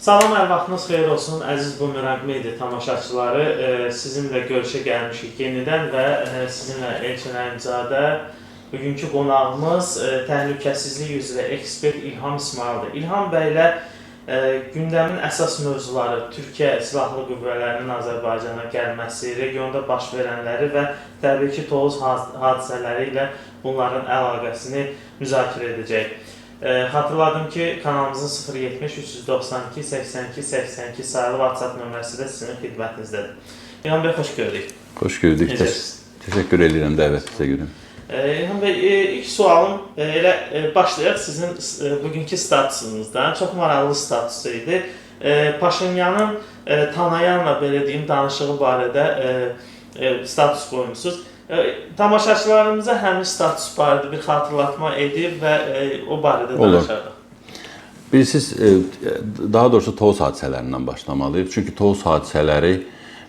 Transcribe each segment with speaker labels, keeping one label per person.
Speaker 1: Salam, hər vaxtınız xeyir olsun, əziz Bumerang Media tamaşaçıları. E, Sizinlə görüşə gəlmişik yenidən və e, sizinlə Elçin Əlizadə. Bugünkü qonağımız e, təhlükəsizlik üzrə ekspert İlham İsmaildir. İlham bəylə e, gündəmin əsas mövzuları Türkiyə Silahlı Qüvvələrinin Azərbaycana gəlməsi, regionda baş verənləri və təbii ki, Tovuz hadisələri ilə bunların əlaqəsini müzakirə edəcəyik. E, Xatırladım ki, kanalımızın 070 392 82 82 sayılı WhatsApp nömrəsi də sizin xidmətinizdədir. İlham bəy, xoş gördük.
Speaker 2: Xoş gördük.
Speaker 1: Necəsiz?
Speaker 2: təşəkkür edirəm dəvətinizə görə.
Speaker 1: E, İlham bəy, e, ilk sualım e, elə e, başlayaq sizin bugünkü statusunuzdan. Çox maraqlı status idi. Paşinyanın Tanayanla belə deyim danışığı barədə status qoymusunuz. Tamaşaçılarımıza həmin status barədə bir xatırlatma edib və o barədə danışardıq.
Speaker 2: Bilirsiniz, daha doğrusu Tovuz hadisələrindən başlamalıyıq. Çünki Tovuz hadisələri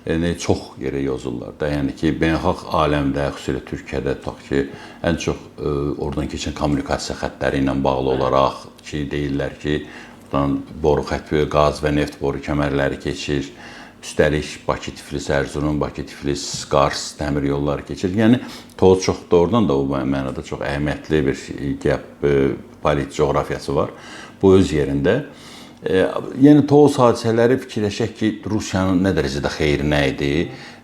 Speaker 2: yəni çox yerə yozulurlar da. Yəni ki, beynəlxalq aləmdə, xüsusilə Türkiyədə tutaq ki, ən çox e, oradan keçən kommunikasiya xəttləri ilə bağlı olaraq ki, deyirlər ki, buradan boru xətti, qaz və neft boru kəmərləri keçir. Üstəlik Bakı, Tiflis, Ərzurum, Bakı, Tiflis, Qars dəmir yolları keçir. Yəni Tovuz çox doğrudan da o mənada çox əhəmiyyətli bir gəp politik coğrafiyası var. Bu öz yerində. E, yəni Tovuz hadisələri fikirləşək ki, Rusiyanın nə dərəcədə xeyrinə idi.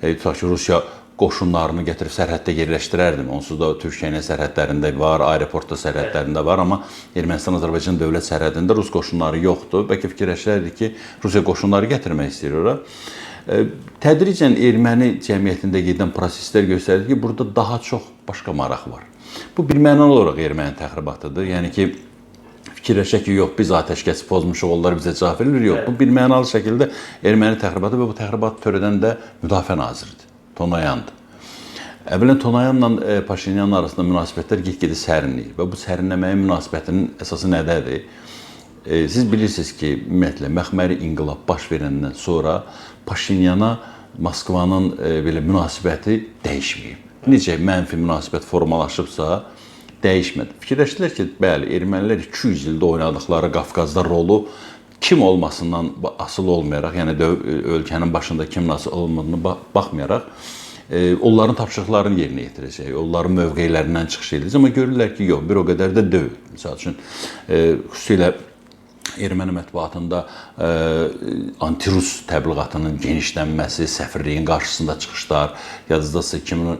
Speaker 2: E, tutaq ki, Rusiya qoşunlarını gətirib sərhəddə yerləşdirərdimi? Onsuz da Türkiyənin sərhədlərində var, aeroportda sərhədlərində var, amma Ermənistan-Azərbaycan dövlət sərhədində Rus qoşunları yoxdur. Bəlkə fikirləşərdik ki, Rusiya qoşunları gətirmək istəyir ora. E, Tədricən erməni cəmiyyətində gedən proseslər göstərir ki, burada daha çox başqa maraq var. Bu birmənalı olaraq erməni təxribatıdır. Yəni ki, fikirləşək ki, yox biz atəşkəs pozmuşuq, onlar bizə cavab verir. Yox, bu birmənalı şəkildə erməni təxribatı və bu təxribatı törədən də Müdafiə naziridir, Tonayandır. Əvvələn Tonayanla e, Paşinyan arasında münasibətlər get-gedə sərinləyir və bu sərinləməyin münasibətinin əsası nədədir? E, siz bilirsiniz ki, ümumiyyətlə məxməri inqilab baş verəndən sonra Paşinyana Moskvanın e, belə münasibəti dəyişməyib. Necə mənfi münasibət formalaşıbsa, dəyişmədi. Fikirləşdilər ki, bəli, ermənilər 200 ildə oynadıkları Qafqazda rolu kim olmasından asılı olmayaraq, yəni döv- ölkənin başında kim nasıl olmadığını ba- baxmayaraq e, onların tapşırıqlarını yerinə yetirəcək, onların mövqelərindən çıxış edəcək. Amma görürlər ki, yox, bir o qədər də deyil. Məsəl üçün, e, xüsusilə erməni mətbuatında e, antirus təbliğatının genişlənməsi, səfirliyin qarşısında çıxışlar, yadınızdadsa 2000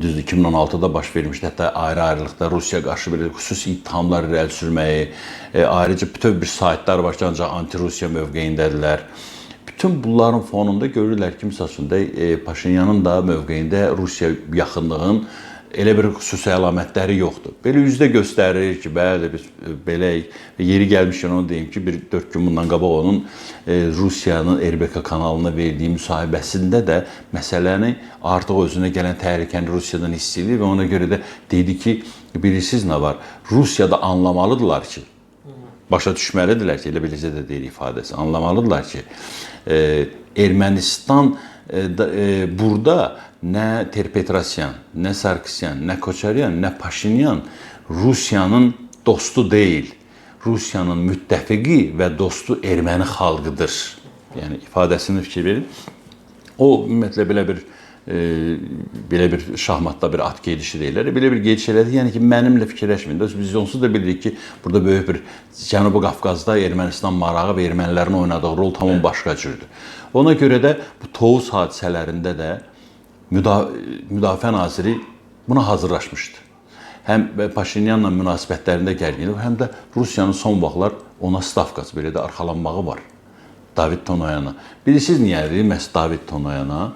Speaker 2: düzdür 2016-da baş vermişdi. Hətta ayrı-ayrılıqda Rusiya qarşı belə xüsusi ittihamlar irəli sürməyi, e, ayrıca bütöv bir saytlar ancaq anti-Rusiya mövqeyindədirlər. Bütün bunların fonunda görürlər ki, məsəl üçün də e, Paşinyanın da mövqeyində Rusiya yaxınlığın elə bir xüsusi əlamətləri yoxdur. Belə üzdə göstərir ki, bəli biz e, beləyik. Yeri gəlmişkən onu deyim ki, bir 4 gün bundan qabaq onun e, Rusiyanın RBK kanalına verdiyi müsahibəsində də məsələni artıq özünə gələn təhlükəni Rusiyadan hiss edir və ona görə də dedi ki, bilirsiniz nə var? Rusiyada anlamalıdılar ki, başa düşməlidirlər ki, elə beləcə də deyir ifadəsi. Anlamalıdırlar ki, e, Ermənistan e, burada nə Terpetrosyan, nə Sarkisyan, nə Koçaryan, nə Paşinyan Rusiyanın dostu deyil. Rusiyanın müttəfiqi və dostu erməni xalqıdır. Yəni ifadəsini fikir verin. O ümumiyyətlə belə bir e, belə bir şahmatda bir at gedişi deyirlər. Belə bir gediş elədi. Yəni ki, mənimlə fikirləşməyin. Biz onsuz da bilirik ki, burada böyük bir Cənubi Qafqazda Ermənistan marağı və ermənilərin oynadığı rol tamam başqa cürdür. Ona görə də bu Tovuz hadisələrində də müda müdafiə naziri buna hazırlaşmışdı. Həm Paşinyanla münasibətlərində gərginlik, həm də Rusiyanın son vaxtlar ona stavkası belə də arxalanmağı var. David Tonoyana. Bilirsiniz niyədir məhz David Tonoyana?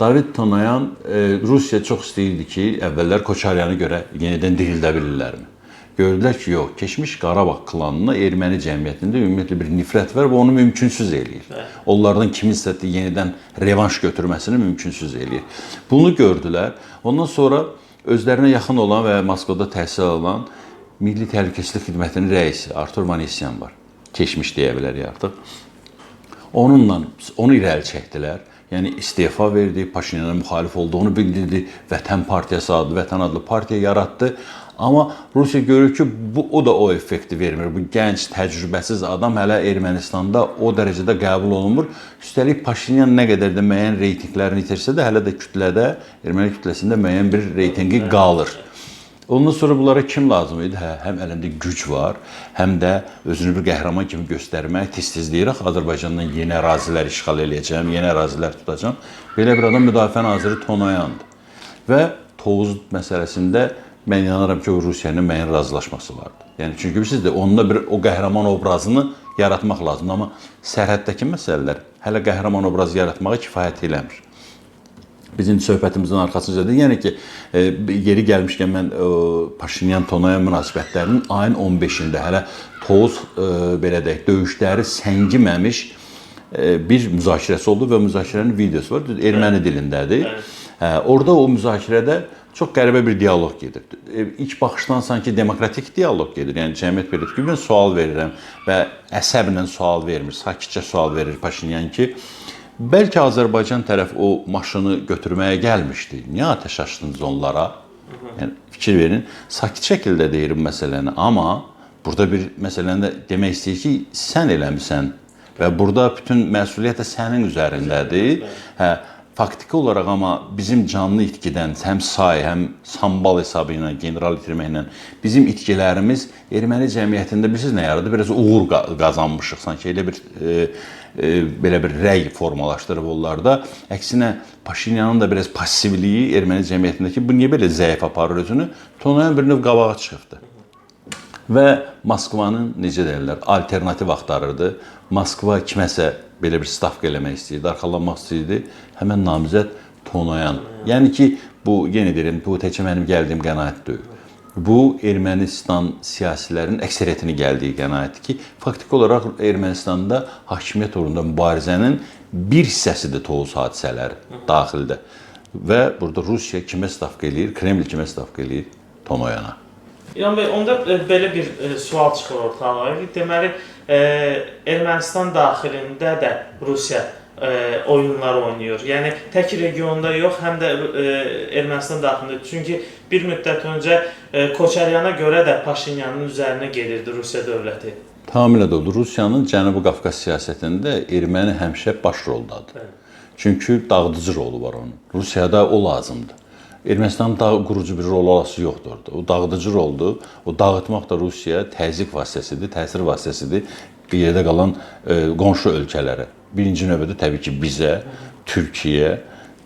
Speaker 2: David Tonoyan e, Rusiya çox istəyirdi ki, əvvəllər Koçaryanı görə yenidən dirildə bilirlərmi? Gördülər ki, yox, keçmiş Qarabağ klanına erməni cəmiyyətində ümumiyyətlə bir nifrət var və onu mümkünsüz eləyir. Onlardan kiminsə də yenidən revanş götürməsini mümkünsüz eləyir. Bunu gördülər. Ondan sonra özlərinə yaxın olan və Moskvada təhsil alan Milli Təhlükəsizlik Xidmətinin rəisi Artur Manesyan var. Keçmiş deyə bilərik artıq. Onunla onu irəli çəkdilər Yəni istefa verdi, Paşinyana müxalif olduğunu bildirdi, Vətən Partiyası adlı, Vətən adlı partiya yaratdı. Amma Rusiya görür ki, bu o da o effekti vermir. Bu gənc, təcrübəsiz adam hələ Ermənistanda o dərəcədə qəbul olunmur. Üstəlik Paşinyan nə qədər də müəyyən reytinqlərini itirsə də, hələ də kütlədə, erməni kütləsində müəyyən bir reytinqi qalır. Ondan sonra bunlara kim lazım idi? Hə, həm əlində güc var, həm də özünü bir qəhrəman kimi göstərmək, tez-tez deyirək Azərbaycandan yeni ərazilər işğal eləyəcəm, yeni ərazilər tutacam. Belə bir adam Müdafiə naziri Tonoyandır. Və Tovuz məsələsində mən inanıram ki, o Rusiyanın müəyyən razılaşması vardı. Yəni çünki bilirsiniz də onunla bir o qəhrəman obrazını yaratmaq lazımdır, amma sərhəddəki məsələlər hələ qəhrəman obrazı yaratmağa kifayət eləmir. Biz indi söhbətimizin arxasınca da, yəni ki, e, yeri gəlmişkən mən e, Paşinyan-Tonayan münasibətlərinin ayın 15-də hələ Tovuz e, belə deyək, döyüşləri səngiməmiş bir müzakirəsi oldu və müzakirənin videosu var. Erməni dilindədir. Hə, orada o müzakirədə çox qəribə bir dialoq gedir. İlk baxışdan sanki demokratik dialoq gedir. Yəni cəmiyyət belə ki, mən sual verirəm və əsəblə sual vermir, sakitcə sual verir Paşinyan ki, Bəlkə Azərbaycan tərəf o maşını götürməyə gəlmişdi. Niyə atəş açdınız onlara? Yəni fikir verin. Sakit şəkildə deyirəm məsələni, amma burada bir məsələni də demək istəyir ki, sən eləmisən və burada bütün məsuliyyət də sənin üzərindədir. Hə, faktiki olaraq amma bizim canlı itkidən həm say, həm sambal hesabı ilə, general itirməklə bizim itkilərimiz erməni cəmiyyətində bilirsiniz nə yaradı? Biraz uğur qa- qazanmışıq sanki elə bir e, e, belə bir rəy formalaşdırıb onlarda. Əksinə Paşinyanın da biraz passivliyi erməni cəmiyyətindəki bu niyə belə zəif aparır özünü? Tonayan bir növ qabağa çıxıbdı. Və Moskvanın necə deyirlər, alternativ axtarırdı. Moskva kiməsə belə bir stavka eləmək istəyirdi, arxalanmaq istəyirdi. Həmin namizəd Tonoyan. Yəni ki, bu yenə deyirəm, bu təkcə mənim gəldiyim qənaət deyil. Bu Ermənistan siyasilərinin əksəriyyətini gəldiyi qənaətdir ki, faktiki olaraq Ermənistanda hakimiyyət uğrunda mübarizənin bir hissəsidir Tovuz hadisələri daxildə. Və burada Rusiya kimə stavka eləyir, Kreml kimə stavka eləyir? Tonoyana.
Speaker 1: İlhan bəy, onda e, belə bir e, sual çıxır ortalığa. Deməli, e, Ermənistan daxilində də Rusiya oyunlar oynayır. Yəni tək regionda yox, həm də Ermənistan daxilində. Çünki bir müddət öncə Koçaryana görə də Paşinyanın üzərinə gelirdi Rusiya dövləti.
Speaker 2: Tamamilə doğru. Rusiyanın Cənubi Qafqaz siyasətində erməni həmişə baş roldadır.
Speaker 1: Bəli.
Speaker 2: Çünki dağıdıcı rolu var onun. Rusiyada o lazımdır. Ermənistanın dağ qurucu bir rol alası yoxdur orada. O dağıdıcı roldur. O dağıtmaq da Rusiyaya təzyiq vasitəsidir, təsir vasitəsidir yerdə qalan e, qonşu ölkələrə. Birinci növbədə təbii ki, bizə, Türkiyə,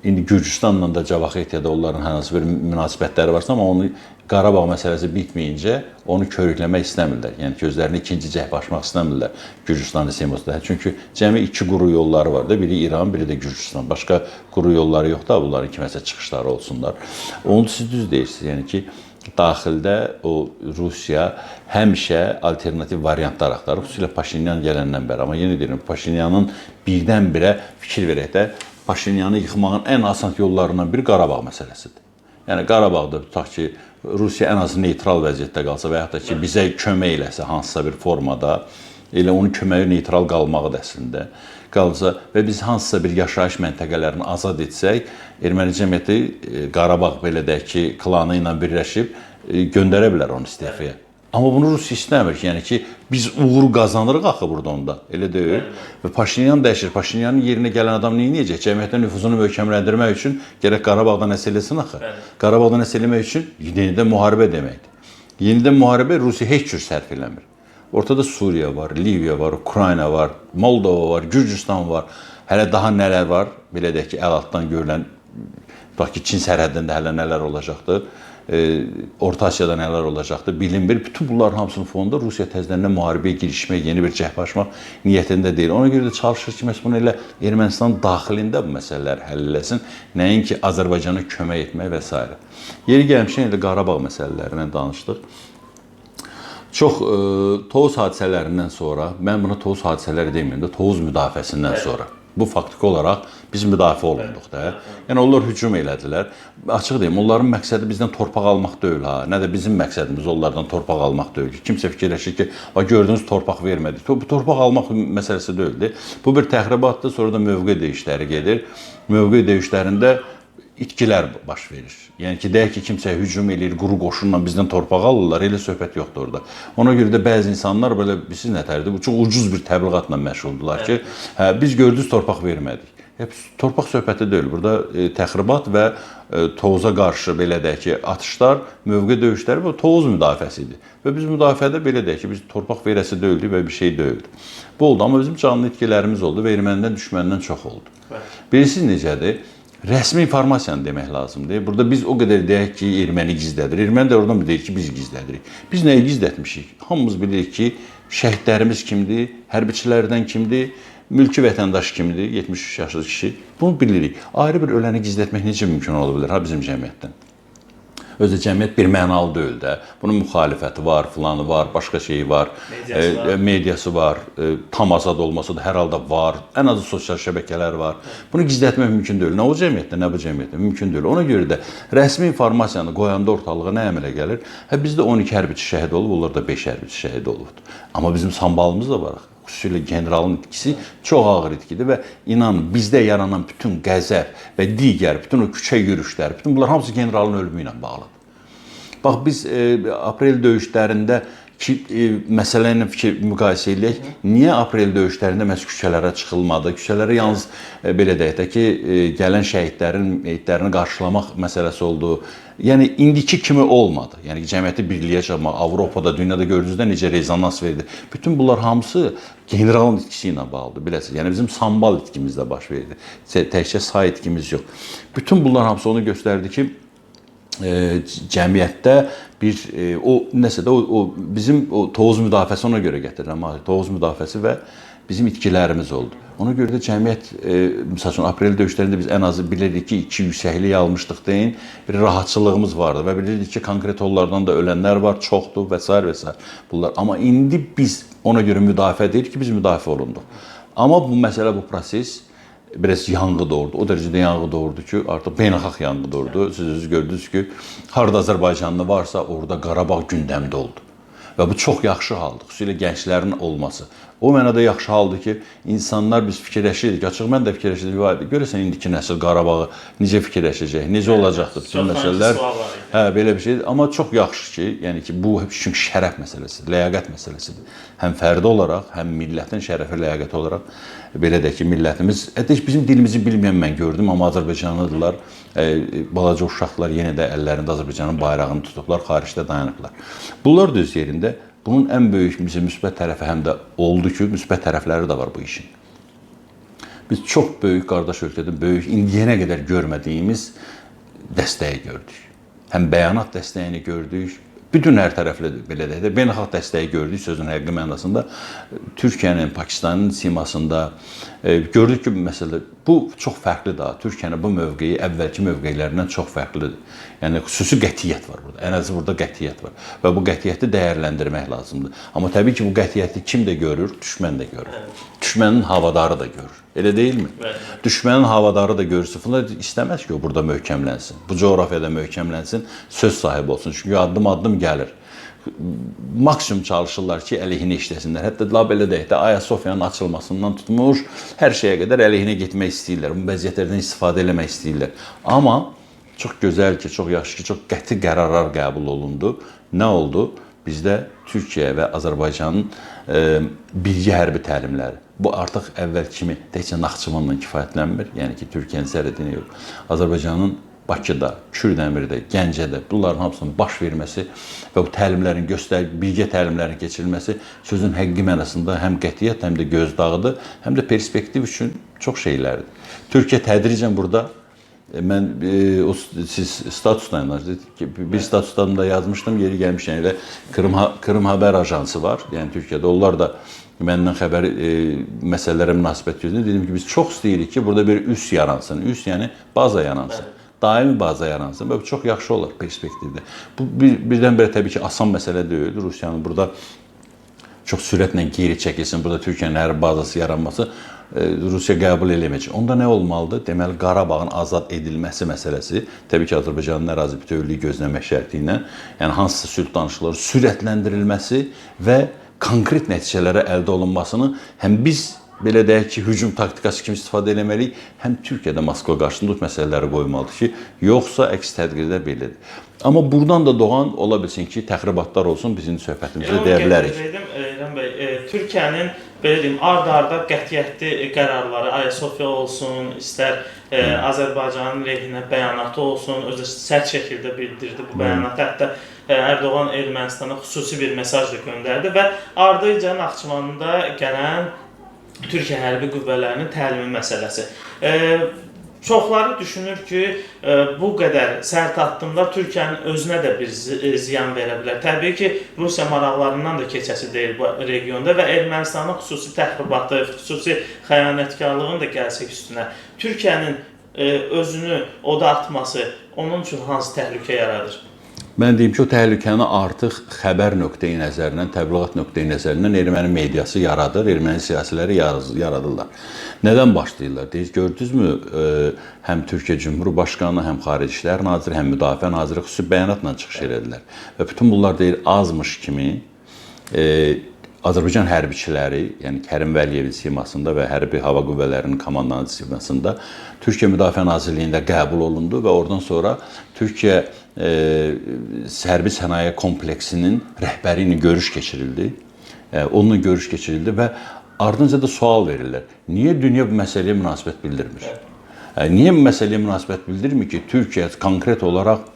Speaker 2: indi Gürcüstanla da Cavaxetiyada onların hər hansı bir münasibətləri varsa, amma onu Qarabağ məsələsi bitməyincə onu körükləmək istəmirlər. Yəni gözlərini ikinci cəhd açmaq istəmirlər Gürcüstan Seymosda. Çünki cəmi iki quru yolları var da, biri İran, biri də Gürcüstan. Başqa quru yolları yoxdur, da, bunların kiməsə çıxışları olsunlar. Onu siz düz deyirsiniz. Yəni ki, daxildə o Rusiya həmişə alternativ variantlar axtarır. Xüsusilə Paşinyan gələndən bəri. Amma yenə deyirəm, Paşinyanın birdən-birə fikir verək də Paşinyanı yıxmağın ən asan yollarından biri Qarabağ məsələsidir. Yəni Qarabağda tutaq ki, Rusiya ən azı neytral vəziyyətdə qalsa və yaxud da ki, bizə kömək eləsə hansısa bir formada, elə onun köməyi neytral qalmağı da əslində qalsa və biz hansısa bir yaşayış məntəqələrini azad etsək, erməni cəmiyyəti e, Qarabağ belə deyək ki, klanı ilə birləşib e, göndərə bilər onu istefaya. Amma bunu Rusiya istəmir yəni ki, biz uğur qazanırıq axı burada onda. Elə deyil. Və Paşinyan dəyişir. Paşinyanın yerinə gələn adam nə edəcək? Cəmiyyətin nüfuzunu möhkəmləndirmək üçün gərək Qarabağda nəsə eləsin axı. Qarabağda nəsə eləmək üçün yenidən müharibə deməkdir. Yenidən müharibə Rusiya heç cür sərf eləmir. Ortada Suriya var, Liviya var, Ukrayna var, Moldova var, Gürcüstan var. Hələ daha nələr var? Belə deyək ki, əl altdan görülən tutaq ki, Çin sərhədində hələ nələr olacaqdır? Orta Asiyada nələr olacaqdır? Bilinmir. Bütün bunların hamısının fonunda Rusiya təzədən müharibəyə girişmək, yeni bir cəhd açmaq niyyətində deyil. Ona görə də çalışır ki, məhz bunu elə Ermənistan daxilində bu məsələləri həll eləsin, nəinki Azərbaycana kömək etmək və s. Yeri gəlmişkən elə Qarabağ məsələlərindən danışdıq. Çox e, Tovuz hadisələrindən sonra, mən buna Tovuz hadisələri deməyim də, Tovuz müdafiəsindən sonra. Bu faktiki olaraq biz müdafiə olunduq da. Yəni onlar hücum elədilər. Açıq deyim, onların məqsədi bizdən torpaq almaq deyil ha. Nə də bizim məqsədimiz onlardan torpaq almaq deyil ki, kimsə fikirləşir ki, "Va gördünüz torpaq vermədik." Bu torpaq almaq məsələsi deyildi. Bu bir təxribatdır, sonra da mövqe dəyişikləri gedir. Mövqe döyüşlərində itkilər baş verir. Yəni ki, deyək ki, kimsə hücum eləyir, quru qoşunla bizdən torpaq alırlar, elə söhbət yoxdur orada. Ona görə də bəzi insanlar belə bilirsiniz nətərdir? Bu çox ucuz bir təbliğatla məşğuldurlar ki, hə biz gördünüz torpaq vermədik. Hep torpaq söhbəti deyil. Burada e, təxribat və e, Toğuza qarşı belə deyək ki, atışlar, mövqe döyüşləri bu Toğuz müdafiəsi idi. Və biz müdafiədə belə deyək ki, biz torpaq verəsi deyildik və bir şey deyildi. Bu oldu, amma bizim canlı itkilərimiz oldu və ermənidən düşməndən çox oldu. Bilirsiniz necədir? Rəsmi informasiyanı demək lazımdır. Burada biz o qədər deyək ki, erməni gizlədir. Erməni də oradan deyir ki, biz gizlədirik. Biz nəyi gizlətmişik? Hamımız bilirik ki, şəhidlərimiz kimdir, hərbiçilərdən kimdir, mülki vətəndaş kimdir, 73 yaşlı kişi. Bunu bilirik. Ayrı bir öləni gizlətmək necə mümkün ola bilər ha bizim cəmiyyətdən? Özü cəmiyyət bir mənalı deyil də. Bunun müxalifəti var, filanı var, başqa şeyi var,
Speaker 1: Mediası var.
Speaker 2: e, mediası var, e, tam azad olmasa da hər halda var. Ən azı sosial şəbəkələr var. Bunu gizlətmək mümkün deyil. Nə o cəmiyyətdə, nə bu cəmiyyətdə mümkün deyil. Ona görə də rəsmi informasiyanı qoyanda ortalığa nə əmələ gəlir? Hə bizdə 12 hərbiçi şəhid olub, onlarda 5 hərbiçi şəhid olubdu. Amma bizim sambalımız da var. axı. Xüsusilə generalın itkisi çox ağır itkidir və inan bizdə yaranan bütün qəzəb və digər bütün o küçə yürüşlər, bütün bunlar hamısı generalın ölümü ilə bağlıdır. Bax biz e, aprel döyüşlərində ki e, məsələ ilə fikir müqayisə eləyək. Niyə aprel döyüşlərində məhz küçələrə çıxılmadı? Küçələrə yalnız e, belə deyək də ki, e, gələn şəhidlərin meyitlərini qarşılamaq məsələsi oldu. Yəni indiki kimi olmadı. Yəni cəmiyyəti birliyə çatmaq, Avropada, dünyada gördüyünüz də necə rezonans verdi. Bütün bunlar hamısı generalın itkisi ilə bağlıdır. Biləsiniz. Yəni bizim sambal itkimizdə baş verdi. Təkcə say itkimiz yox. Bütün bunlar hamısı onu göstərdi ki, cəmiyyətdə bir e, o nəsə də o, o bizim o Tovuz müdafiəsi ona görə gətirirəm. Tovuz müdafiəsi və bizim itkilərimiz oldu. Ona görə də cəmiyyət e, məsəl üçün aprel döyüşlərində biz ən azı bilirdik ki, iki yüksəklik almışdıq deyin, bir rahatçılığımız vardı və bilirdik ki, konkret onlardan da ölənlər var, çoxdur və s. və s. bunlar. Amma indi biz ona görə müdafiə deyirik ki, biz müdafiə olunduq. Amma bu məsələ, bu proses biraz yanğı doğurdu. O dərəcədə yanğı doğurdu ki, artıq beynəlxalq yanğı doğurdu. Siz özünüz gördünüz ki, harda Azərbaycanlı varsa, orada Qarabağ gündəmdə oldu. Və bu çox yaxşı haldır. Xüsusilə gənclərin olması. O mənada yaxşı haldır ki, insanlar biz fikirləşirdik, açıq mən də fikirləşirdim, vay, görəsən indiki nəsil Qarabağı necə fikirləşəcək, necə olacaqdır bütün məsələlər. Hə, belə bir şeydir. Amma çox yaxşı ki, yəni ki, bu çünki şərəf məsələsidir, ləyaqət məsələsidir. Həm fərdi olaraq, həm millətin şərəfi, ləyaqəti olaraq belə də ki, millətimiz, hətta heç bizim dilimizi bilməyən mən gördüm, amma Azərbaycanlıdırlar. E, balaca uşaqlar yenə də əllərində Azərbaycanın bayrağını tutublar, xaricdə dayanıblar. Bunlar da öz yerində bunun ən böyük bizim müsbət tərəfi həm də oldu ki, müsbət tərəfləri də var bu işin. Biz çox böyük qardaş ölkədən böyük indiyənə qədər görmədiyimiz dəstəyi gördük. Həm bəyanat dəstəyini gördük, bütün hər tərəfli belə deyək də beynəlxalq dəstəyi gördük sözün həqiqi mənasında. Türkiyənin, Pakistanın simasında e, gördük ki, məsələ bu çox fərqlidir. Türkiyənin bu mövqeyi əvvəlki mövqelərindən çox fərqlidir. Yəni xüsusi qətiyyət var burada. Ən azı burada qətiyyət var və bu qətiyyəti dəyərləndirmək lazımdır. Amma təbii ki, bu qətiyyəti kim də görür? Düşmən də görür. Düşmənin havadarı da görür. Elə deyilmi?
Speaker 1: Bəli.
Speaker 2: Düşmənin havadarı da görürsə, bunlar istəməz ki, o burada möhkəmlənsin. Bu coğrafiyada möhkəmlənsin, söz sahibi olsun. Çünki addım-addım gəlir. Maksimum çalışırlar ki, əleyhinə işləsinlər. Hətta la belə deyək də, Ayasofyanın açılmasından tutmuş, hər şeyə qədər əleyhinə getmək istəyirlər. Bu vəziyyətlərdən istifadə etmək istəyirlər. Amma çox gözəl ki, çox yaxşı ki, çox qəti qərarlar qəbul olundu. Nə oldu? Bizdə Türkiyə və Azərbaycanın e, birgə hərbi təlimləri. Bu artıq əvvəl kimi təkcə Naxçıvanla kifayətlənmir. Yəni ki, Türkiyənin sərhədini yox. Azərbaycanın Bakıda, Kürdəmirdə, Gəncədə bunların hamısının baş verməsi və bu təlimlərin göstər birgə təlimlərin keçirilməsi sözün həqiqi mənasında həm qətiyyət, həm də gözdağıdır, həm də perspektiv üçün çox şeylərdir. Türkiyə tədricən burada e, mən e, o siz ki, bir statusdan da yazmışdım yeri gəlmişkən elə Krım Ha- Krım Haber ajansı var. Yəni Türkiyədə onlar da məndən xəbər e, məsələlərə münasibət göstərir. Dedim ki, biz çox istəyirik ki, burada bir üs yaransın. Üs yəni baza yaransın. Daimi baza yaransın bu çox yaxşı olar perspektivdə. Bu bir, birdən-birə təbii ki, asan məsələ deyil. Rusiyanın burada çox sürətlə geri çəkilsin, burada Türkiyənin hərbi bazası yaranması Rusiya qəbul eləməyəcək. Onda nə olmalıdır? Deməli Qarabağın azad edilməsi məsələsi, təbii ki, Azərbaycanın ərazi bütövlüyü gözləmək şərti ilə, yəni hansısa sülh danışıqları sürətləndirilməsi və konkret nəticələrə əldə olunmasını həm biz belə deyək ki, hücum taktikası kimi istifadə etməliyik, həm Türkiyə də Moskva qarşısında bu məsələləri qoymalıdır ki, yoxsa əks təqdirdə belədir. Amma buradan da doğan ola bilsin ki, təxribatlar olsun, biz indi söhbətimizdə deyə bilərik.
Speaker 1: İlham bəy, e, Türkiyənin belə deyim, ard-arda qətiyyətli qərarları, Ayasofya olsun, istər e, Azərbaycanın lehinə bəyanatı olsun, özü sərt şəkildə bildirdi bu bəyanatı. Hətta e, Ərdoğan Ermənistana xüsusi bir mesaj da göndərdi və ardıca Naxçıvanda gələn Türkiyə hərbi qüvvələrinin təlimi məsələsi. E, çoxları düşünür ki, e, bu qədər sərt addımlar Türkiyənin özünə də bir e, ziyan verə bilər. Təbii ki, Rusiya maraqlarından da keçəsi deyil bu regionda və Ermənistanın xüsusi təxribatı, xüsusi xəyanətkarlığın da gəlsək üstünə Türkiyənin e, özünü oda atması onun üçün hansı təhlükə yaradır?
Speaker 2: Mən deyim ki, o təhlükəni artıq xəbər nöqteyi nəzərindən, təbliğat nöqteyi nəzərindən erməni mediası yaradır, erməni siyasiləri yaradırlar. Nədən başlayırlar? Deyir, gördünüzmü, e, həm Türkiyə Cümhurbaşqanı, həm Xarici İşlər Naziri, həm Müdafiə Naziri xüsusi bəyanatla çıxış elədilər. Və bütün bunlar deyir azmış kimi e, Azərbaycan hərbiçiləri, yəni Kərim Vəliyevin simasında və Hərbi Hava Qüvvələrinin komandanı simasında Türkiyə Müdafiə Nazirliyində qəbul olundu və oradan sonra Türkiyə e, hərbi sənaye kompleksinin rəhbəri ilə görüş keçirildi. E, onunla görüş keçirildi və ardınca da sual verirlər. Niyə dünya bu məsələyə münasibət bildirmir? E, niyə bu məsələyə münasibət bildirmir ki, Türkiyə konkret olaraq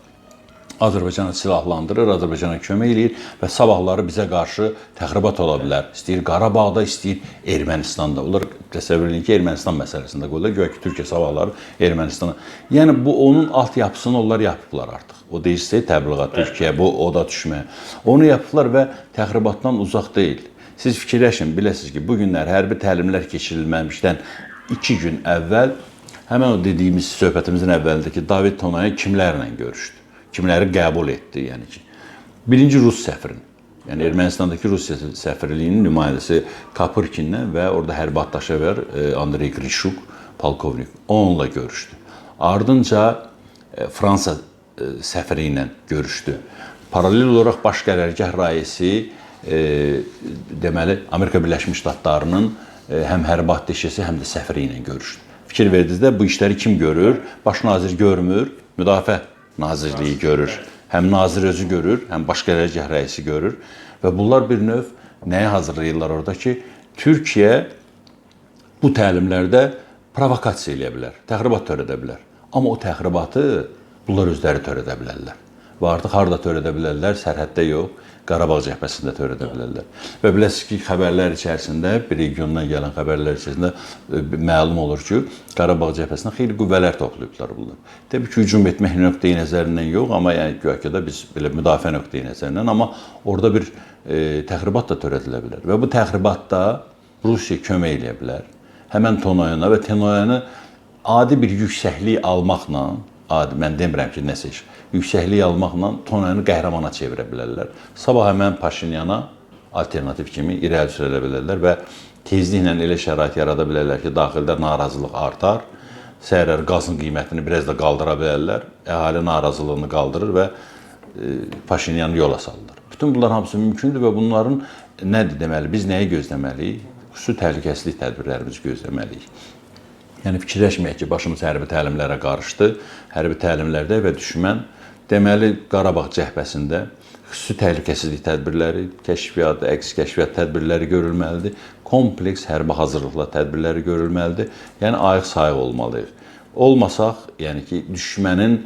Speaker 2: Azərbaycanı silahlandırır, Azərbaycana kömək eləyir və sabahları bizə qarşı təxribat ola bilər. İstəyir Qarabağda, istəyir Ermənistanda. Onlar təsəvvür edin ki, Ermənistan məsələsində qoyurlar. Güya ki, Türkiyə sabahları Ermənistana. Yəni bu onun altyapısını onlar yapıblar artıq. O deyirsə təbliğat Türkiyə bu oda düşmə. Onu yapıblar və təxribatdan uzaq deyil. Siz fikirləşin, biləsiniz ki, bu günlər hərbi təlimlər keçirilməmişdən 2 gün əvvəl həmin o dediyimiz söhbətimizin əvvəlindəki David Tonayan kimlərlə görüşdü? Kimləri qəbul etdi, yəni ki. Birinci rus səfirin, yəni Ermənistandakı Rusiya səfirliyinin nümayəndəsi Kapırkinlə və orada hərbi attaşe var, Andrey Grishuk, polkovnik, onunla görüşdü. Ardınca e, Fransa e, səfiri ilə görüşdü. Paralel olaraq baş qərargah raisi e, deməli Amerika Birləşmiş Ştatlarının həm hərbi attaşesi, həm də səfiri ilə görüşdü. Fikir verdinizdə bu işləri kim görür? Baş nazir görmür, Müdafiə Nazirliyi görür. Həm nazir özü görür, həm baş qərargah rəisi görür və bunlar bir növ nəyə hazırlayırlar orada ki, Türkiyə bu təlimlərdə provokasiya eləyə bilər, təxribat törədə bilər. Amma o təxribatı bunlar özləri törədə bilərlər. Və artıq harda törədə bilərlər? Sərhəddə yox, Qarabağ cəbhəsində törədə bilərlər. Və biləsiniz ki, xəbərlər içərisində, bir regiondan gələn xəbərlər içərisində e, məlum olur ki, Qarabağ cəbhəsində xeyli qüvvələr toplayıblar bunlar. Təbii ki, hücum etmək nöqteyi nəzərindən yox, amma yəni güya ki də biz belə müdafiə nöqteyi nəzərindən, amma orada bir e, təxribat da törədilə bilər. Və bu təxribatda Rusiya kömək eləyə bilər. Həmən Tonoyana və Tenoyanı adi bir yüksəklik almaqla, adi mən demirəm ki, nəsə iş, yüksəklik almaqla Tonoyanı qəhrəmana çevirə bilərlər. Sabah həmən Paşinyana alternativ kimi irəli sürə bilərlər və tezliklə elə şərait yarada bilərlər ki, daxildə narazılıq artar. Səhər qazın qiymətini biraz da qaldıra bilərlər. Əhali narazılığını qaldırır və e, Paşinyanı yola salırlar. Bütün bunlar hamısı mümkündür və bunların nədir deməli, biz nəyi gözləməliyik? Xüsusi təhlükəsizlik tədbirlərimizi gözləməliyik. Yəni fikirləşməyək ki, başımız hərbi təlimlərə qarışdı. Hərbi təlimlərdə və düşmən deməli Qarabağ cəhbəsində xüsusi təhlükəsizlik tədbirləri, kəşfiyyat, əks kəşfiyyat tədbirləri görülməlidir. Kompleks hərbi hazırlıqlar tədbirləri görülməlidir. Yəni ayıq-sayıq olmalıyıq. Olmasaq, yəni ki, düşmənin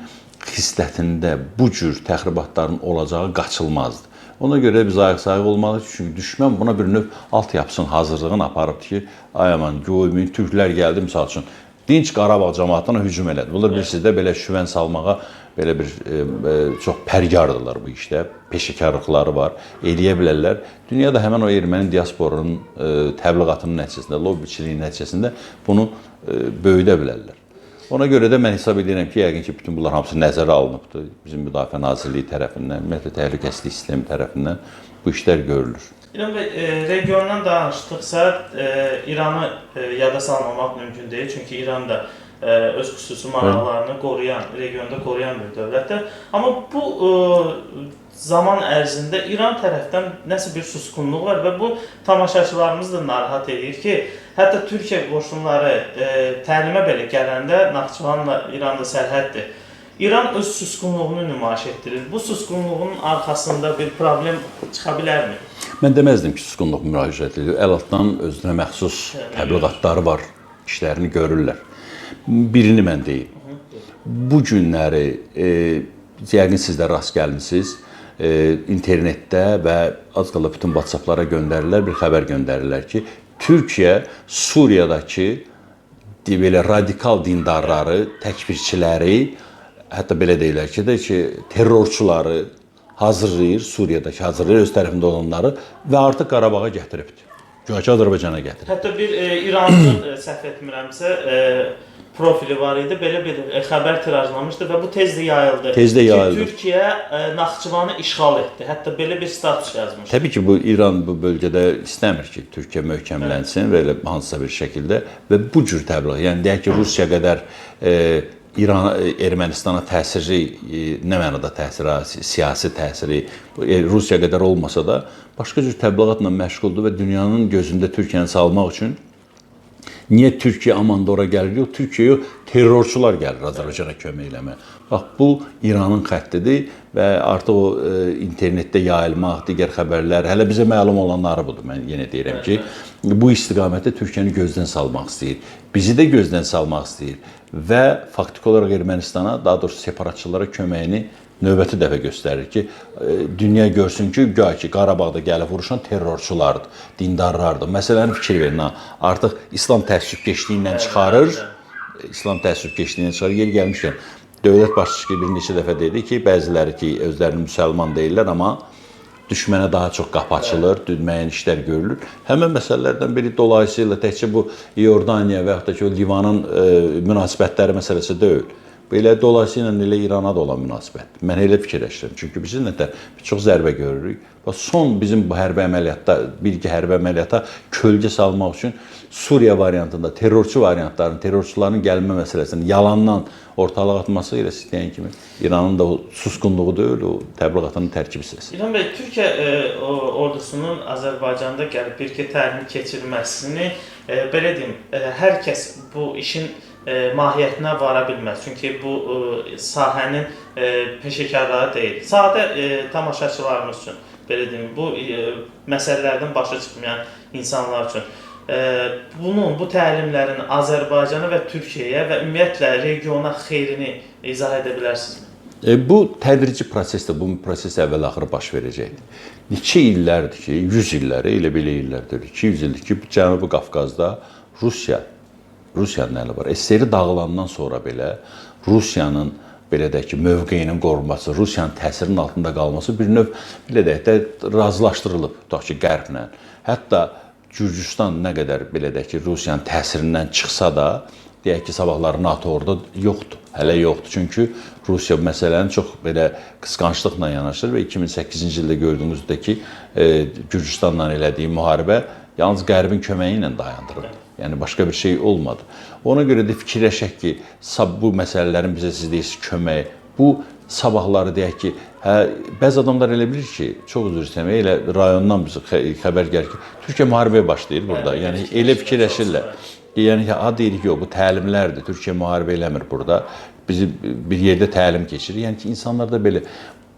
Speaker 2: xislətində bu cür təxribatların olacağı qaçılmazdır. Ona görə biz ayıq-sayıq olmalıyıq. Çünki düşmən buna bir növ altyapısının hazırlığını aparıbdır ki, ay aman, görməyin, türklər gəldi misal üçün dinc Qarabağ cəmaatına hücum elədi. Bunlar bilirsiniz də belə şüvən salmağa belə bir e, e, çox pərgardırlar bu işdə. Peşəkarlıqları var, eləyə bilərlər. Dünyada həmin o erməni diasporunun e, təbliğatının nəticəsində, lobbiçiliyin nəticəsində bunu e, böyüdə bilərlər. Ona görə də mən hesab edirəm ki, yəqin ki, bütün bunlar hamısı nəzərə alınıbdır. Bizim Müdafiə Nazirliyi tərəfindən, ümumiyyətlə təhlükəsizlik sistemi tərəfindən bu işlər görülür.
Speaker 1: İran bəy, e, regiondan danışdıqsa, e, İranı e, yada salmamaq mümkün deyil. Çünki İran da e, öz xüsusi maraqlarını qoruyan, regionda qoruyan bir dövlətdir. Amma bu e, zaman ərzində İran tərəfdən nəsə bir susqunluq var və bu tamaşaçılarımızı da narahat edir ki, hətta Türkiyə qoşunları e, təlimə belə gələndə Naxçıvanla İran da sərhəddir. İran öz susqunluğunu nümayiş etdirir. Bu susqunluğun arxasında bir problem çıxa bilərmi?
Speaker 2: Mən deməzdim ki, susqunluq müraciət edir. Əl altdan özünə məxsus təbliğatları var, işlərini görürlər. Birini mən deyim. Bu günləri e, yəqin siz də rast gəlmisiniz. E, internetdə və az qala bütün WhatsApp-lara göndərirlər, bir xəbər göndərirlər ki, Türkiyə Suriyadakı belə radikal dindarları, təkfirçiləri, hətta belə deyirlər ki, də ki, terrorçuları hazırlayır, Suriyadakı hazırlayır öz tərəfində olanları və artıq Qarabağa gətiribdir. Güya ki, Azərbaycana gətirib.
Speaker 1: Hətta bir e, İranlı e, səhv etmirəmsə, e, profili var idi. Belə bir e, xəbər tirajlamışdı və bu tez də yayıldı.
Speaker 2: Tez də
Speaker 1: Ki,
Speaker 2: yayıldı.
Speaker 1: Türkiyə e, Naxçıvanı işğal etdi. Hətta belə bir status yazmışdı.
Speaker 2: Təbii ki, bu İran bu bölgədə istəmir ki, Türkiyə möhkəmlənsin və elə hansısa bir şəkildə və bu cür təbliğ, yəni deyək ki, Rusiya qədər e, İran e, Ermənistana təsiri e, nə mənada təsiri, si- siyasi təsiri e, Rusiya qədər olmasa da başqa cür təbliğatla məşğuldur və dünyanın gözündə Türkiyəni salmaq üçün Niyə Türkiyə amandora gəlir? Yox, Türkiyə yox, terrorçular gəlir Azərbaycana kömək eləməyə. Bax bu İranın xəttidir və artıq o e, internetdə yayılmaq, digər xəbərlər, hələ bizə məlum olanları budur. Mən yenə deyirəm ki, bu istiqamətdə Türkiyəni gözdən salmaq istəyir. Bizi də gözdən salmaq istəyir və faktiki olaraq Ermənistana, daha doğrusu separatçılara köməyini növbəti dəfə göstərir ki, e, dünya görsün ki, güya ki, Qarabağda gəlib vuruşan terrorçulardır, dindarlardır. Məsələni fikir verin ha. Artıq İslam təəssübkeşliyindən çıxarır. İslam təəssübkeşliyindən çıxarır. Yer gəlmişkən dövlət başçısı bir neçə dəfə dedi ki, bəziləri ki, özlərini müsəlman deyirlər, amma düşmənə daha çox qapı açılır, düzməyən işlər görülür. Həmin məsələlərdən biri dolayısıyla təkcə bu İordaniya və yaxud da ki, o Livanın e, münasibətləri məsələsi deyil. Belə dolayısıyla elə İrana da olan münasibət. Mən elə fikirləşirəm. Çünki biz nə də çox zərbə görürük. Və son bizim bu hərbi əməliyyatda, bir-iki hərbi əməliyyata kölgə salmaq üçün Suriya variantında terrorçu variantların, terrorçuların gəlmə məsələsini yalandan ortalığa atması ilə istəyən kimi İranın da o susqunluğu deyil, o təbliğatının tərkib hissəsi.
Speaker 1: İlham bəy, Türkiyə e, ordusunun Azərbaycanda gəlib bir-iki təlim keçirməsini e, belə deyim, e, hər kəs bu işin mahiyyətinə vara bilməz. Çünki bu e, sahənin e, peşəkarları deyil. Sadə e, tamaşaçılarımız üçün belə deyim, bu e, məsələlərdən başa çıxmayan insanlar üçün e, bunun, bu təlimlərin Azərbaycana və Türkiyəyə və ümumiyyətlə regiona xeyrini izah edə bilərsinizmi?
Speaker 2: E, bu tədrici prosesdə bu proses əvvəl-axır baş verəcəkdir. Neçə illərdir ki, 100 illəri, elə belə illərdir, 200 ildir ki, Cənubi Qafqazda Rusiya Rusiyanın əli var. SSR dağılandan sonra belə Rusiyanın belə deyək ki, mövqeyinin qorunması, Rusiyanın təsirinin altında qalması bir növ belə deyək də razılaşdırılıb, tutaq ki, Qərblə. Hətta Gürcüstan nə qədər belə deyək ki, Rusiyanın təsirindən çıxsa da, deyək ki, sabahları NATO orada yoxdur. Hələ yoxdur. Çünki Rusiya məsələni çox belə qısqanclıqla yanaşır və 2008-ci ildə gördüyünüzdəki e, Gürcüstanla elədiyi müharibə yalnız Qərbin köməyi ilə dayandırıldı. Yəni başqa bir şey olmadı. Ona görə də fikirləşək ki, bu məsələlərin bizə siz deyirsiniz köməyi, bu sabahları deyək ki, hə bəzi adamlar elə bilir ki, çox üzr istəyirəm, elə rayondan bizə xə- xəbər gəlir ki, Türkiyə müharibəyə başlayır burada.
Speaker 1: Bəli,
Speaker 2: Yəni elə fikirləşirlər. Yəni ha deyirik ki, yox, bu təlimlərdir. Türkiyə müharibə eləmir burada. Bizi bir yerdə təlim keçirir. Yəni ki, insanlarda belə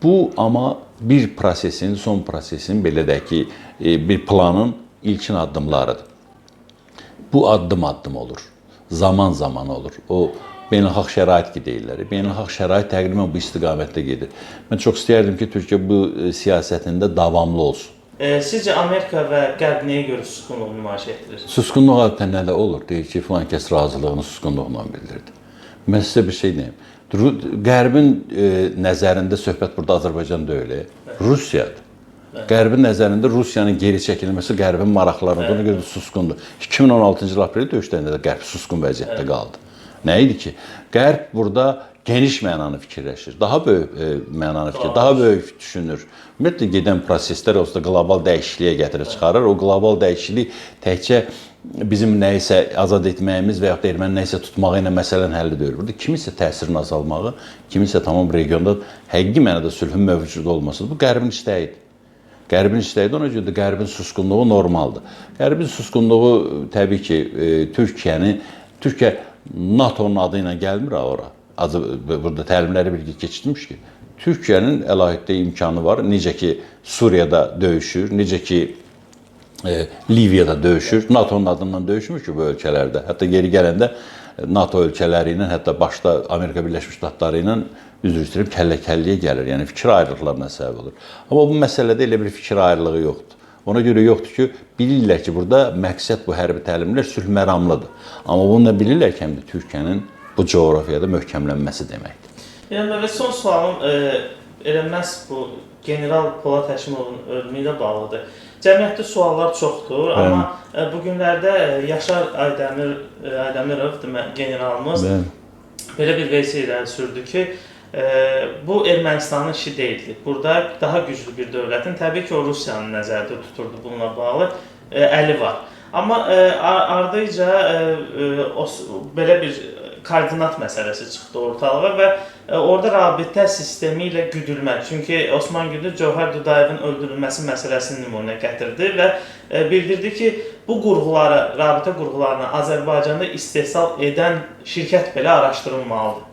Speaker 2: bu amma bir prosesin, son prosesin belə deyək ki, e, bir planın ilkin addımlarıdır. Bu addım-addım olur. Zaman-zaman olur. O beynəlxalq şərait ki deyirlər. Beynəlxalq şərait təqribən bu istiqamətdə gedir. Mən çox istəyərdim ki, Türkiyə bu e, siyasətində davamlı olsun.
Speaker 1: E, sizcə Amerika və Qərb nəyə görə susqunluq nümayiş etdirir?
Speaker 2: Susqunluq adətən nədə olur? Deyir ki, filan kəs razılığını susqunluqla bildirdi. Mən sizə bir şey deyim. Qərbin e, nəzərində söhbət burada Azərbaycan deyil, e, Rusiyadır. Qərbin nəzərində Rusiyanın geri çəkilməsi Qərbin maraqlarına ona görə susqundur. 2016-cı il aprel döyüşlərində də Qərb susqun vəziyyətdə qaldı. Nə idi ki? Qərb burada geniş mənanı fikirləşir, daha böyük e, mənanı fikir, daha böyük düşünür. Ümumiyyətlə gedən proseslər olsa qlobal dəyişikliyə gətirib çıxarır. O qlobal dəyişiklik təkcə bizim nəyisə azad etməyimiz və yaxud da erməni nəyisə tutmağı ilə məsələnin həlli deyil. Burada kimisə təsirin azalmağı, kimisə tamam regionda həqiqi mənada sülhün mövcud olması. Bu qərbin istəyidir. Qərbin istəyidir, ona görə də Qərbin susqunluğu normaldır. Qərbin susqunluğu təbii ki, e, Türkiyəni Türkiyə NATO-nun adı ilə gəlmir ora. Azı burada təlimləri bir keçirmiş ki, Türkiyənin əlahiddə imkanı var. Necə ki Suriyada döyüşür, necə ki e, Liviyada döyüşür. NATO-nun adından döyüşmür ki bu ölkələrdə. Hətta yeri gələndə NATO ölkələri ilə, hətta başda Amerika Birləşmiş Ştatları ilə üzr istəyirəm, kəllə-kəlliyə gəlir. Yəni fikir ayrılıqlarına səbəb olur. Amma bu məsələdə elə bir fikir ayrılığı yoxdur. Ona görə yoxdur ki, bilirlər ki, burada məqsəd bu hərbi təlimlər sülh məramlıdır. Amma bunu da bilirlər ki, həm də Türkiyənin bu coğrafiyada möhkəmlənməsi deməkdir.
Speaker 1: Yəni və son sualım e, elə məhz bu general Polad Həşimovun ölümü ilə bağlıdır. Cəmiyyətdə suallar çoxdur,
Speaker 2: Bəli.
Speaker 1: amma e, bu günlərdə Yaşar Aydəmir e, Aydəmirov demə generalımız
Speaker 2: Və
Speaker 1: belə bir versiya irəli sürdü ki, bu Ermənistanın işi deyildi. Burada daha güclü bir dövlətin, təbii ki, o Rusiyanın nəzərdə tuturdu bununla bağlı e, əli var. Amma e, ar- ardıca e, belə bir koordinat məsələsi çıxdı ortalığa və orada rabitə sistemi ilə güdülmə. Çünki Osman Güdür Cövhər Dudayevin öldürülməsi məsələsini nümunə gətirdi və bildirdi ki, bu qurğuları, rabitə qurğularını Azərbaycanda istehsal edən şirkət belə araşdırılmalıdır.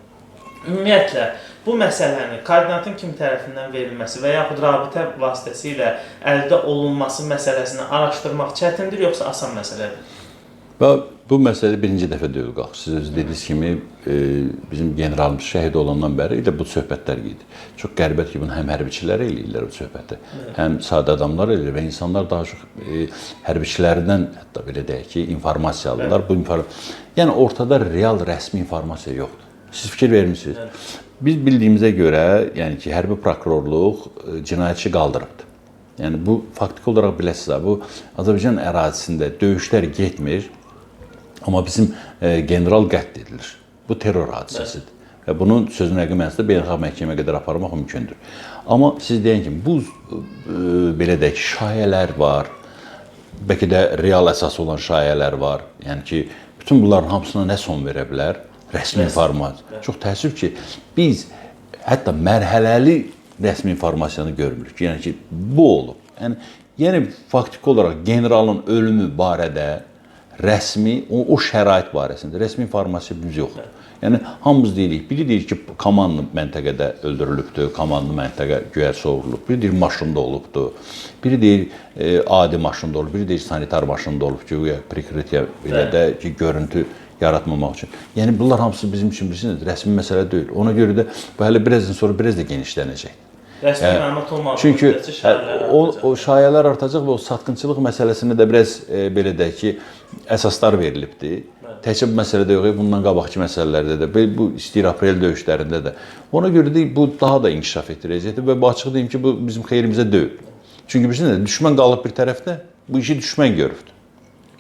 Speaker 1: Ümumiyyətlə bu məsələni koordinatın kim tərəfindən verilməsi və yaxud rabitə vasitəsilə əldə olunması məsələsini araşdırmaq çətindir yoxsa asan məsələdir?
Speaker 2: Və bu məsələ birinci dəfə deyil qalxır. Siz özünüz dediyiniz kimi e, bizim generalımız şəhid olandan bəri elə bu söhbətlər gedir. Çox qəribədir ki, bunu həm hərbiçilər eləyirlər bu söhbəti, həm sadə adamlar eləyir və insanlar daha çox e, hərbiçilərdən hətta belə deyək ki, informasiya alırlar. Bu inform yəni ortada real rəsmi informasiya yoxdur. Siz fikir vermisiniz? Biz bildiyimizə görə, yəni ki, hərbi prokurorluq e, cinayətçi qaldırıbdı. Yəni bu faktiki olaraq biləsiniz, ha, bu Azərbaycan ərazisində döyüşlər getmir, amma bizim e, general qətl edilir. Bu terror hadisəsidir. Və bunun sözün həqiqi mənasında beynəlxalq məhkəməyə qədər aparmaq mümkündür. Amma siz deyən kimi bu e, belə deyək, şayələr var. Bəlkə də real əsas olan şayələr var. Yəni ki, bütün bunların hamısına nə son verə bilər? Rəsmi informasiya. Çox təəssüf ki, biz hətta mərhələli rəsmi informasiyanı görmürük. Yəni ki, bu olub. Yəni yəni faktiki olaraq generalın ölümü barədə rəsmi o, o şərait barəsində rəsmi informasiya biz yoxdur. Yəni hamımız deyirik, biri deyir ki, komandı məntəqədə öldürülübdür, komandı məntəqə güya sovrulub, biri deyir maşında olubdu, biri deyir e, adi maşında olub, biri deyir sanitar maşında olub ki, güya prikritya belə də ki, görüntü yaratmamaq üçün. Yəni bunlar hamısı bizim üçün bilirsiniz, rəsmi məsələ deyil. Ona görə də bu hələ birazdan sonra biraz da genişlənəcək.
Speaker 1: Rəsmi məlumat olmadığı
Speaker 2: Çünki hə, o, o şayələr artacaq və o satqınçılıq məsələsində də biraz e, belə deyək ki, əsaslar verilibdi. Təkcə bu məsələdə yox, bundan qabaqki məsələlərdə də, bu- istəyir aprel döyüşlərində də. Ona görə də bu daha da inkişaf etdirəcəkdir və açıq deyim ki, bu bizim xeyrimizə deyil. Çünki bilirsiniz, düşmən qalıb bir tərəfdə, bu işi düşmən görübdür.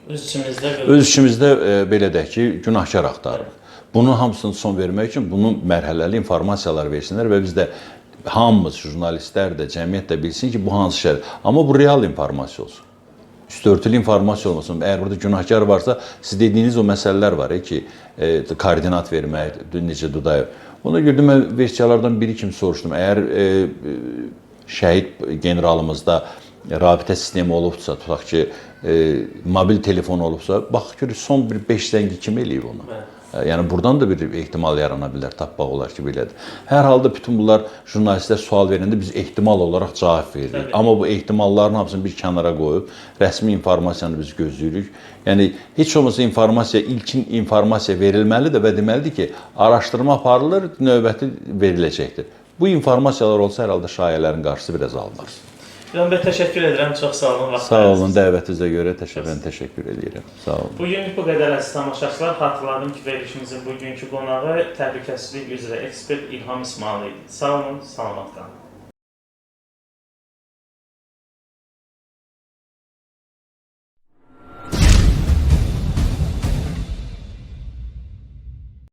Speaker 1: Öz içimizdə
Speaker 2: Öz işimizdə e, belə deyək ki, günahkar axtarırıq. Bunun hamısını son vermək üçün bunun mərhələli informasiyalar versinlər və biz də hamımız jurnalistlər də, cəmiyyət də bilsin ki, bu hansı şər. Amma bu real informasiya olsun. Üstörtülü informasiya olmasın. Əgər burada günahkar varsa, siz dediyiniz o məsələlər var e, ki, e, koordinat vermək, necə Dudayev. Ona görə də mən versiyalardan biri kimi soruşdum. Əgər e, e, şəhid generalımızda rabitə sistemi olubsa, tutaq ki, mobil telefon olubsa, bax gör son bir 5 zəngi kim eləyib onu? Yəni buradan da bir ehtimal yarana bilər, tapmaq olar ki, belədir. Hər halda bütün bunlar jurnalistlər sual verəndə biz ehtimal olaraq cavab veririk.
Speaker 1: Təbii.
Speaker 2: Amma bu ehtimalların hamısını bir kənara qoyub rəsmi informasiyanı biz gözləyirik. Yəni heç olmasa informasiya ilkin informasiya verilməlidir və deməlidir ki, araşdırma aparılır, növbəti veriləcəkdir. Bu informasiyalar olsa hər halda şayələrin qarşısı biraz alınır.
Speaker 1: Bəy təşəkkür edirəm. Çox sağ olun.
Speaker 2: Sağ olun
Speaker 1: vaxtınız.
Speaker 2: dəvətinizə görə təşəkkür təşəkkür edirəm. Sağ olun.
Speaker 1: Bugün bu qədər əziz tamaşaçılar. Xatırladım ki, verilişimizin bugünkü qonağı təhlükəsizlik üzrə ekspert İlham İsmail idi. Sağ olun, salamat qalın.